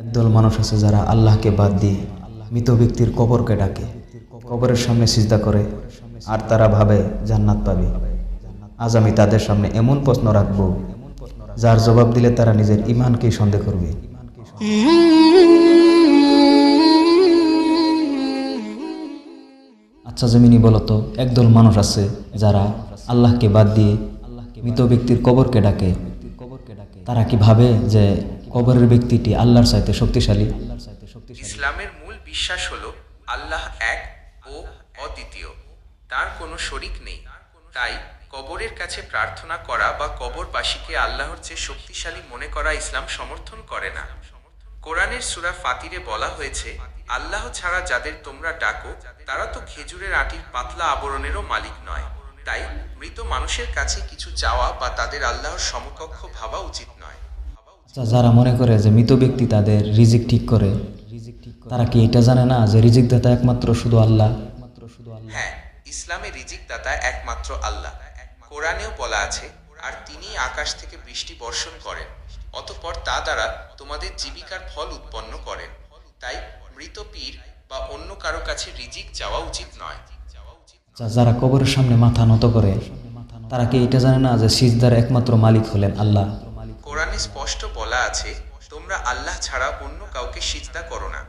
একদল মানুষ আছে যারা আল্লাহকে বাদ দিয়ে মৃত ব্যক্তির কবরকে ডাকে, কবরের সামনে সিজদা করে, আর তারা ভাবে জান্নাত পাবে। আজ আমি তাদের সামনে এমন প্রশ্ন রাখব, যার জবাব দিলে তারা নিজের ইমানকেই সন্দেহ করবে। আচ্ছা জমিনি বলতো একদল মানুষ আছে যারা আল্লাহকে বাদ দিয়ে মৃত ব্যক্তির কবরকে ডাকে। তারা কি ভাবে যে কবরের ব্যক্তিটি আল্লাহর চাইতে শক্তিশালী। ইসলামের মূল বিশ্বাস হলো আল্লাহ এক ও অদ্বিতীয়। তার কোনো শরিক নেই। তাই কবরের কাছে প্রার্থনা করা বা কবরবাসীকে আল্লাহর চেয়ে শক্তিশালী মনে করা ইসলাম সমর্থন করে না। কোরআনের সুরা ফাতিরে বলা হয়েছে, আল্লাহ ছাড়া যাদের তোমরা ডাকো, তারা তো খেজুরের আটির পাতলা আবরণেরও মালিক নয়। তাই মৃত মানুষের কাছে কিছু চাওয়া বা তাদের আল্লাহর সমকক্ষ ভাবা উচিত আচ্ছা যারা মনে করে যে মৃত ব্যক্তি তাদের রিজিক ঠিক করে তারা কি এটা জানে না যে রিজিক দাতা একমাত্র শুধু আল্লাহ? একমাত্র শুধু আল্লাহ হ্যাঁ ইসলামে রিজিক দাতা একমাত্র আল্লাহ। কোরআনেও বলা আছে আর তিনি আকাশ থেকে বৃষ্টি বর্ষণ করেন অতঃপর তা দ্বারা তোমাদের জীবিকার ফল উৎপন্ন করেন। তাই মৃত পীর বা অন্য কারও কাছে রিজিক যাওয়া উচিত নয়। আচ্ছা যারা কবরের সামনে মাথা নত করে তারা কি এটা জানে না যে সিজদার একমাত্র মালিক হলেন আল্লাহ? কোরআনে স্পষ্ট ছাড়া অন্য কাউকে সিজদা করো না।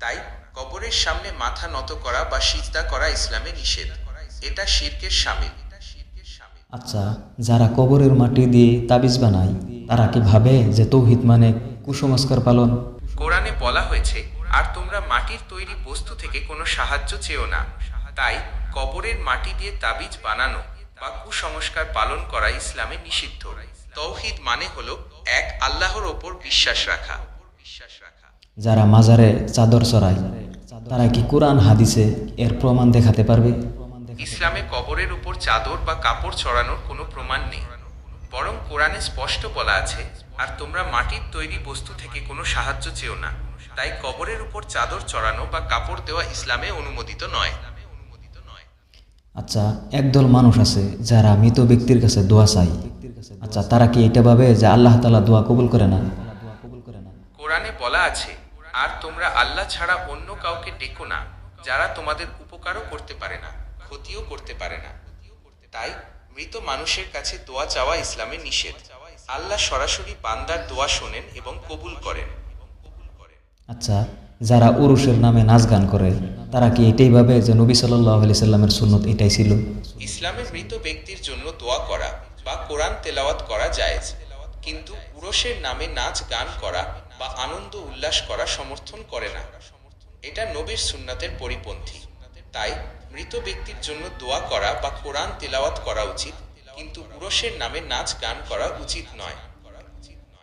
তাই কবরের সামনে মাথা নত করা বা সিজদা করা ইসলামে নিষেধ। এটা শিরকের সামিল। আচ্ছা যারা কবরের মাটি দিয়ে তাবিজ বানায় তারা কি ভাবে যে তৌহিদ মানে কুসংস্কার পালন? কোরআনে বলা হয়েছে আর তোমরা মাটির তৈরি বস্তু থেকে কোনো সাহায্য চেও না। তাই কবরের মাটি দিয়ে তাবিজ বানানো বা কুসংস্কার পালন করা ইসলামে নিষিদ্ধ। তৌহিদ মানে হলো এক আল্লাহর ওপর বিশ্বাস রাখা। বিশ্বাস রাখা যারা মাজারে চাদর চড়ায় তারা কি কোরআন হাদিসে এর প্রমাণ দেখাতে পারবে? ইসলামে কবরের উপর চাদর বা কাপড় চড়ানোর কোনো প্রমাণ নেই। বরং কোরআনে স্পষ্ট বলা আছে আর তোমরা মাটির তৈরি বস্তু থেকে কোনো সাহায্য চেও না। তাই কবরের উপর চাদর চড়ানো বা কাপড় দেওয়া ইসলামে অনুমোদিত নয়। আচ্ছা একদল মানুষ আছে যারা মৃত ব্যক্তির কাছে দোয়া চাই আচ্ছা তারা কি এটা ভাবে যে আল্লাহ তালা দোয়া কবুল করে না? কোরআনে বলা আছে আর তোমরা আল্লাহ ছাড়া অন্য কাউকে ডেকো না যারা তোমাদের উপকারও করতে পারে না ক্ষতিও করতে পারে না। তাই মৃত মানুষের কাছে দোয়া চাওয়া ইসলামে নিষেধ। আল্লাহ সরাসরি বান্দার দোয়া শোনেন এবং কবুল করেন। আচ্ছা যারা উরুষের নামে নাচ গান করে তারা কি এটাই ভাবে যে নবী সাল্লাহ আলি সাল্লামের সুন্নত এটাই ছিল? ইসলামে মৃত ব্যক্তির জন্য দোয়া করা বা কোরআন তেলাওয়াত করা জায়েজ। কিন্তু পুরুষের নামে নাচ গান করা বা আনন্দ উল্লাস করা সমর্থন করে না। এটা নবীর সুন্নাতের পরিপন্থী। তাই মৃত ব্যক্তির জন্য দোয়া করা বা কোরআন তেলাওয়াত করা উচিত কিন্তু পুরুষের নামে নাচ গান করা উচিত নয়।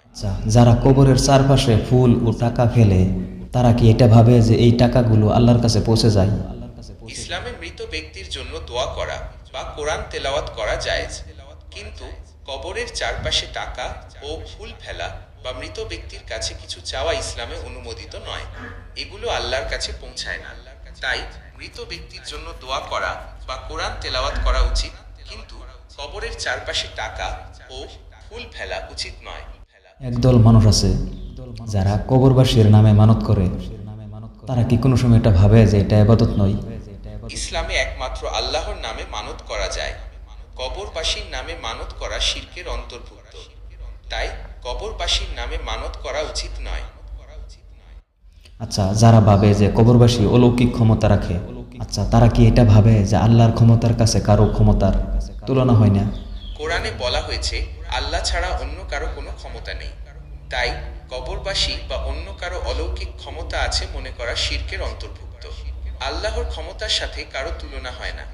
আচ্ছা যারা কবরের চারপাশে ফুল ও টাকা ফেলে তারা কি এটা ভাবে যে এই টাকাগুলো আল্লাহর কাছে পৌঁছে যায়? ইসলামে মৃত ব্যক্তির জন্য দোয়া করা বা কোরআন তেলাওয়াত করা জায়েজ কিন্তু কবরের চারপাশে টাকা ও ফুল ফেলা বা মৃত ব্যক্তির কাছে কিছু চাওয়া ইসলামে অনুমোদিত নয়। এগুলো আল্লাহর কাছে পৌঁছায় না। তাই মৃত ব্যক্তির জন্য দোয়া করা বা কোরআন তেলাওয়াত করা উচিত কিন্তু কবরের চারপাশে টাকা ও ফুল ফেলা উচিত নয়। একদল মানুষ আছে যারা কবরবাসীর নামে মানত করে। তারা কি কোনো সময় এটা ভাবে যে এটা আবাদত নয়? ইসলামে একমাত্র আল্লাহর নামে মানত করা যায়। কবরবাসীর নামে মানত করা শিরকের অন্তর্ভুক্ত। তাই কবরবাসীর নামে মানত করা উচিত নয়। আচ্ছা যারা ভাবে যে কবরবাসী অলৌকিক ক্ষমতা রাখে আচ্ছা তারা কি এটা ভাবে যে আল্লাহর ক্ষমতার কাছে কারও ক্ষমতার তুলনা হয় না? কোরআনে বলা হয়েছে আল্লাহ ছাড়া অন্য কারও কোনো ক্ষমতা নেই। তাই কবরবাসী বা অন্য কারও অলৌকিক ক্ষমতা আছে মনে করা শিরকের অন্তর্ভুক্ত। আল্লাহর ক্ষমতার সাথে কারও তুলনা হয় না।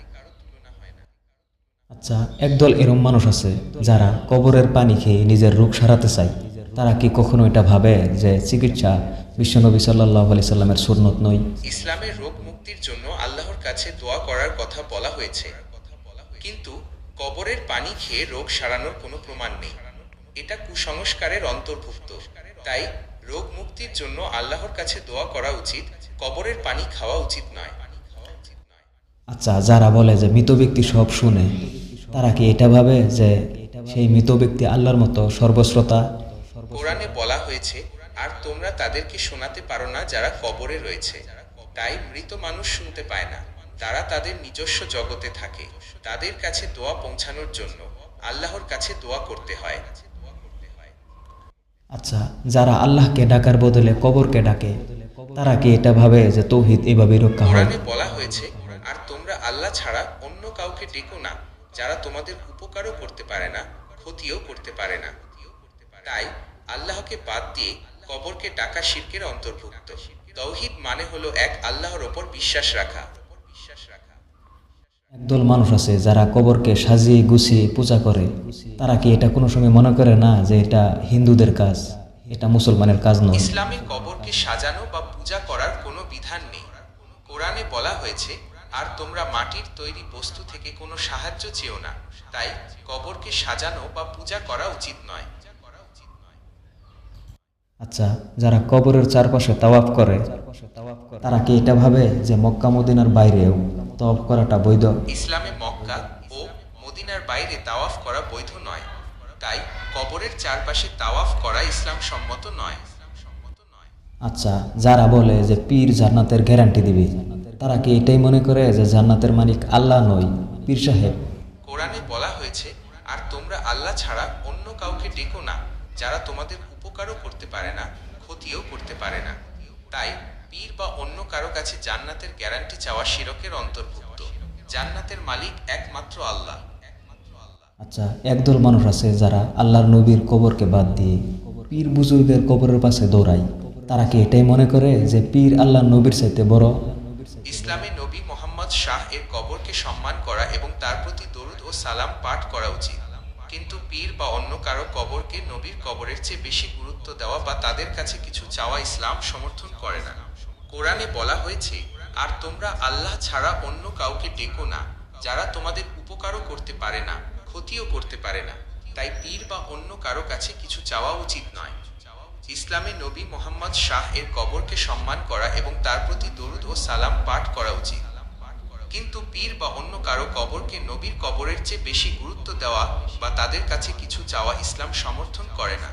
আচ্ছা একদল এরম মানুষ আছে যারা কবরের পানি খেয়ে নিজের রোগ সারাতে চায়। তারা কি কখনো এটা ভাবে যে চিকিৎসা বিশ্বনবী সাল্লাহ আলি সাল্লামের সুন্নত নয়? ইসলামের রোগ মুক্তির জন্য আল্লাহর কাছে দোয়া করার কথা বলা হয়েছে। কিন্তু কবরের পানি খেয়ে রোগ সারানোর কোনো প্রমাণ নেই। এটা কুসংস্কারের অন্তর্ভুক্ত। তাই রোগ মুক্তির জন্য আল্লাহর কাছে দোয়া করা উচিত কবরের পানি খাওয়া উচিত নয়। আচ্ছা যারা বলে যে মৃত ব্যক্তি সব শুনে তারা কি এটা ভাবে যে সেই মৃত ব্যক্তি আল্লাহর মতো সর্বশ্রোতা? কোরআনে বলা হয়েছে আর তোমরা তাদেরকে শোনাতে পারো না যারা কবরে রয়েছে। তাই মৃত মানুষ শুনতে পায় না। তারা তাদের নিজস্ব জগতে থাকে। তাদের কাছে দোয়া পৌঁছানোর জন্য আল্লাহর কাছে দোয়া করতে হয়। আচ্ছা যারা আল্লাহকে ডাকার বদলে কবরকে ডাকে তারা কি এটা ভাবে যে তৌহিদ এভাবে রক্ষা হয়? বলা হয়েছে আর তোমরা আল্লাহ ছাড়া অন্য কাউকে ডেকো না। যারা তোমাদের উপকারও করতে পারে না ক্ষতিও করতে পারে না। তাই আল্লাহকে বাদ দিয়ে কবরকে ডাকা শিরকের অন্তর্ভুক্ত। তৌহিদ মানে হলো এক আল্লাহর ওপর বিশ্বাস রাখা। বিশ্বাস রাখা একদল মানুষ আছে যারা কবরকে সাজিয়ে গুছিয়ে পূজা করে। তারা কি এটা কোনো সময় মনে করে না যে এটা হিন্দুদের কাজ? এটা মুসলমানের কাজ নয়। ইসলামে কবরকে সাজানো বা পূজা করার কোনো বিধান নেই। কোরআনে বলা হয়েছে আর তোমরা মাটির তৈরি বস্তু থেকে কোনো সাহায্য চেও না। তাই কবরকে সাজানো বা পূজা করা উচিত নয়। আচ্ছা যারা কবরের চারপাশে তাওয়াফ করে তারা কি এটা ভাবে যে মক্কা মদিনার বাইরেও তাওয়াফ করাটা বৈধ? ইসলামে মক্কা ও মদিনার বাইরে তাওয়াফ করা বৈধ নয়। তাই কবরের চারপাশে তাওয়াফ করা ইসলাম সম্মত নয়। আচ্ছা যারা বলে যে পীর জান্নাতের গ্যারান্টি দিবে তারা কি এটাই মনে করে যে জান্নাতের মালিক আল্লাহ নয় পীর সাহেব? কোরআনে বলা হয়েছে আর তোমরা আল্লাহ ছাড়া অন্য কাউকে ডেকো না যারা তোমাদের উপকারও করতে পারে না ক্ষতিও করতে পারে না। তাই পীর বা অন্য কারও কাছে জান্নাতের গ্যারান্টি চাওয়া শিরকের অন্তর্ভুক্ত। জান্নাতের মালিক একমাত্র আল্লাহ। একমাত্র আল্লাহ আচ্ছা একদল মানুষ আছে যারা আল্লাহর নবীর কবরকে বাদ দিয়ে পীর বুজুর্গের কবরের পাশে দৌড়ায়। তারা কি এটাই মনে করে যে পীর আল্লাহর নবীর চাইতে বড়? ইসলামে নবী মোহাম্মদ শাহ এর কবরকে সম্মান করা এবং তার প্রতি দরুদ ও সালাম পাঠ করা উচিত। কিন্তু পীর বা অন্য কারও কবরকে নবীর কবরের চেয়ে বেশি গুরুত্ব দেওয়া বা তাদের কাছে কিছু চাওয়া ইসলাম সমর্থন করে না। কোরআনে বলা হয়েছে, আর তোমরা আল্লাহ ছাড়া অন্য কাউকে ডেকো না, যারা তোমাদের উপকারও করতে পারে না, ক্ষতিও করতে পারে না। তাই পীর বা অন্য কারও কাছে কিছু চাওয়া উচিত নয়। ইসলামে নবী মোহাম্মদ শাহ এর কবরকে সম্মান করা এবং তার প্রতি দরুদ ও সালাম পাঠ করা উচিত। কিন্তু পীর বা অন্য কারও কবরকে নবীর কবরের চেয়ে বেশি গুরুত্ব দেওয়া বা তাদের কাছে কিছু চাওয়া ইসলাম সমর্থন করে না।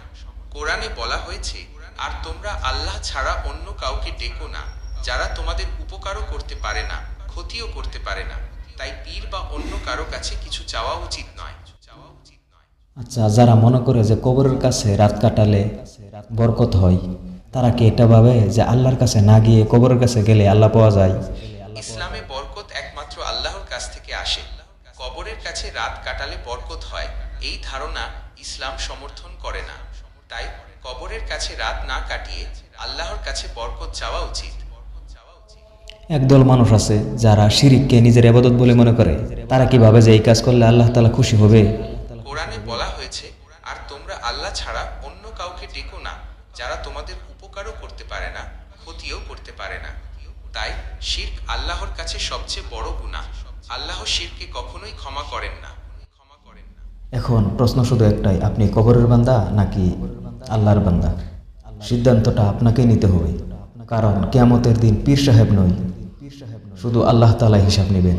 কোরআনে বলা হয়েছে, আর তোমরা আল্লাহ ছাড়া অন্য কাউকে ডেকো না, যারা তোমাদের উপকারও করতে পারে না, ক্ষতিও করতে পারে না। তাই পীর বা অন্য কারও কাছে কিছু চাওয়া উচিত নয়। আচ্ছা যারা মনে করে যে কবরের কাছে রাত কাটালে বরকত হয়। তারা কি এটা ভাবে যে আল্লাহর কাছে না গিয়ে কবরের কাছে গেলে আল্লাহ পাওয়া যায়? ইসলামে বরকত একমাত্র আল্লাহর কাছ থেকে আসে। কবরের কাছে রাত কাটালে বরকত হয়। এই ধারণা ইসলাম সমর্থন করে না। তাই কবরের কাছে রাত না কাটিয়ে আল্লাহর কাছে বরকত চাওয়া উচিত। একদল মানুষ আছে যারা শিরিককে নিজের এবাদত বলে মনে করে। তারা কি ভাবে যে এই কাজ করলে আল্লাহ তালা খুশি হবে? কোরআনে বলা হয়েছে আর তোমরা আল্লাহ ছাড়া ডেকো না, যারা তোমাদের উপকারও করতে পারে না, ক্ষতিও করতে পারে না। তাই শির্ক আল্লাহর কাছে সবচেয়ে বড় গুনাহ। আল্লাহ শিরকে কখনোই ক্ষমা করেন না। এখন প্রশ্ন শুধু একটাই, আপনি কবরের বান্দা নাকি আল্লাহর বান্দা? সিদ্ধান্তটা আপনাকেই নিতে হবে, কারণ কেয়ামতের দিন পীর সাহেব নয় শুধু আল্লাহ তালা হিসাব নেবেন।